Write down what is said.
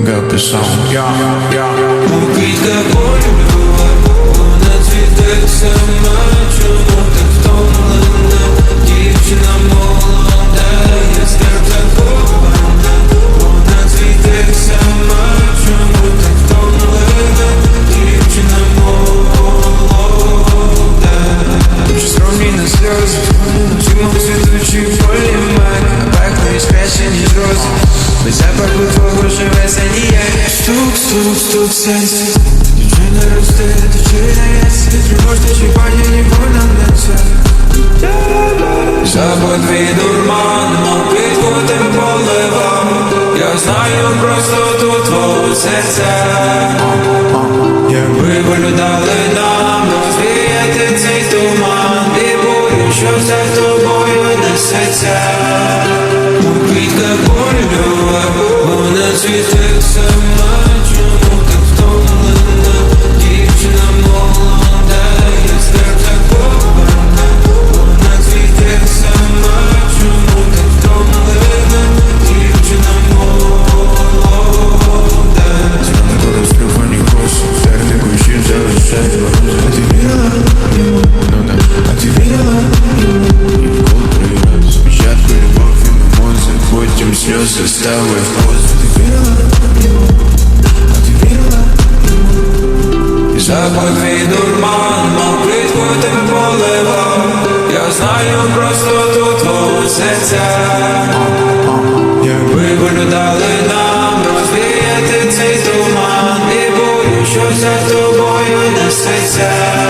got the song. Yeah, yeah. Без запаху твого живе садіяк. Стук, стук, стук, серце, дівчина росте, течеться, тривожте чіпання, ніколи нам не це. Запах твій дурман, мов підходим поливам, я знаю простоту твого серця. Якби волю дали нам розвіяти цей туман І бурю, що за тобою несеться Wanna treat потім сльози стали в позу Ти вірила? А ти вірила? Запах твій дурман, мов плитку поливав Я знаю простоту твого серця Якби волю дали нам розвіяти цей туман І бою, за тобою несеться